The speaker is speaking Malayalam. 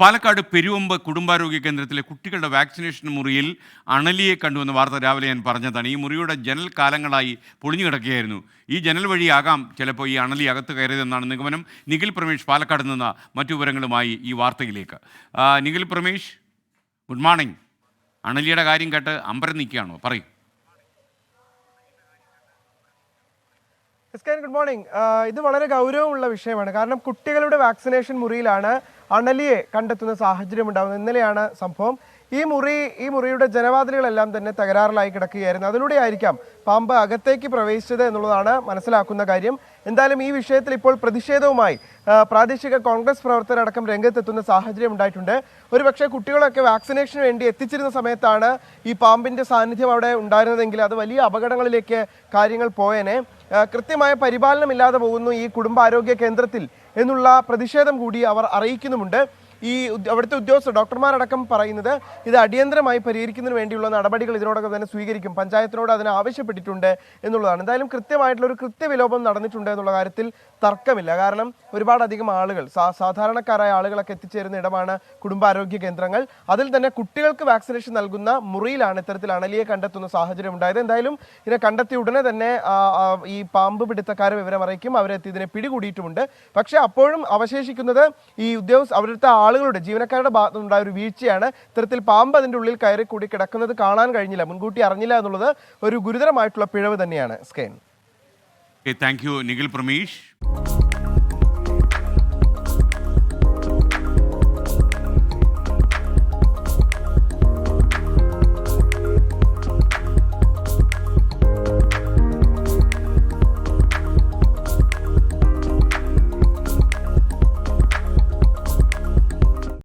പാലക്കാട് പെരുവമ്പ് കുടുംബാരോഗ്യ കേന്ദ്രത്തിലെ കുട്ടികളുടെ വാക്സിനേഷൻ മുറിയിൽ അണലിയെ കണ്ടുവെന്ന വാർത്ത രാവിലെ ഞാൻ പറഞ്ഞതാണ്. ഈ മുറിയുടെ ജനൽ കാലങ്ങളായി പൊളിഞ്ഞു കിടക്കുകയായിരുന്നു. ഈ ജനൽ വഴിയാകാം ചിലപ്പോൾ ഈ അണലി അകത്ത് കയറിയതെന്നാണ് നിഗമനം. നിഖിൽ പ്രമേഷ് പാലക്കാട് നിന്ന് മറ്റു വിവരങ്ങളുമായി ഈ വാർത്തയിലേക്ക്. Nikhil Pramesh good morning. അണലിയുടെ കാര്യം കേട്ട് അമ്പരം നിൽക്കുകയാണോ? പറയൂ. എസ്കൈൻ ഗുഡ് മോർണിംഗ് ഇത് വളരെ ഗൗരവമുള്ള വിഷയമാണ്. കാരണം കുട്ടികളുടെ വാക്സിനേഷൻ മുറിയിലാണ് അണലിയെ കണ്ടെത്തുന്ന സാഹചര്യം ഉണ്ടാകുന്നത് ഇന്നലെയാണ് സംഭവം. ഈ മുറി ഈ മുറിയുടെ ജനവാതിലുകളെല്ലാം തന്നെ തകരാറിലായി കിടക്കുകയായിരുന്നു. അതിലൂടെ ആയിരിക്കാം പാമ്പ് അകത്തേക്ക് പ്രവേശിച്ചത് എന്നുള്ളതാണ് മനസ്സിലാക്കുന്ന കാര്യം. എന്തായാലും ഈ വിഷയത്തിൽ ഇപ്പോൾ പ്രതിഷേധവുമായി പ്രാദേശിക കോൺഗ്രസ് പ്രവർത്തകരടക്കം രംഗത്തെത്തുന്ന സാഹചര്യം ഉണ്ടായിട്ടുണ്ട്. ഒരുപക്ഷെ കുട്ടികളൊക്കെ വാക്സിനേഷന് വേണ്ടി എത്തിച്ചിരുന്ന സമയത്താണ് ഈ പാമ്പിന്റെ സാന്നിധ്യം അവിടെ ഉണ്ടായിരുന്നതെങ്കിൽ അത് വലിയ അപകടങ്ങളിലേക്ക് കാര്യങ്ങൾ പോയേനെ. കൃത്യമായ പരിപാലനമില്ലാതെ പോകുന്നു ഈ കുടുംബാരോഗ്യ കേന്ദ്രത്തിൽ എന്നുള്ള പ്രതിഷേധം കൂടി അവർ അറിയിക്കുന്നുമുണ്ട്. ഈ അവിടുത്തെ ഉദ്യോഗസ്ഥർ ഡോക്ടർമാരടക്കം പറയുന്നത് ഇത് അടിയന്തരമായി പരിഹരിക്കുന്നതിന് വേണ്ടിയുള്ള നടപടികൾ ഇതിനോടൊക്കെ തന്നെ സ്വീകരിക്കും. പഞ്ചായത്തിനോട് അതിന് ആവശ്യപ്പെട്ടിട്ടുണ്ട് എന്നുള്ളതാണ്. എന്തായാലും കൃത്യമായിട്ടുള്ള ഒരു കൃത്യവിലോപം നടന്നിട്ടുണ്ട് എന്നുള്ള കാര്യത്തിൽ തർക്കമില്ല. കാരണം ഒരുപാടധികം ആളുകൾ സാധാരണക്കാരായ ആളുകളൊക്കെ എത്തിച്ചേരുന്ന ഇടമാണ് കുടുംബാരോഗ്യ കേന്ദ്രങ്ങൾ. അതിൽ തന്നെ കുട്ടികൾക്ക് വാക്സിനേഷൻ നൽകുന്ന മുറിയിലാണ് ഇത്തരത്തിൽ അണലിയെ കണ്ടെത്തുന്ന സാഹചര്യം ഉണ്ടായത്. എന്തായാലും ഇതിനെ കണ്ടെത്തിയ ഉടനെ തന്നെ ഈ പാമ്പ് പിടുത്തക്കാരെ വിവരം അറിയിക്കും. അവരെത്തി ഇതിനെ പിടികൂടിയിട്ടുമുണ്ട്. പക്ഷേ അപ്പോഴും അവശേഷിക്കുന്നത് ഈ ഉദ്യോഗസ്ഥ അവിടുത്തെ ആളുകളുടെ ജീവനക്കാരുടെ ഭാഗത്തുനിന്നുണ്ടായ ഒരു വീഴ്ചയാണ് ഇത്തരത്തിൽ പാമ്പ് അതിന്റെ ഉള്ളിൽ കയറി കൂടി കിടക്കുന്നത് കാണാൻ കഴിഞ്ഞില്ല. മുൻകൂട്ടി അറിഞ്ഞില്ല എന്നുള്ളത് ഒരു ഗുരുതരമായിട്ടുള്ള പിഴവ് തന്നെയാണ്. സ്കെയിൻ താങ്ക് യു നിഖിൽ പ്രമേഷ്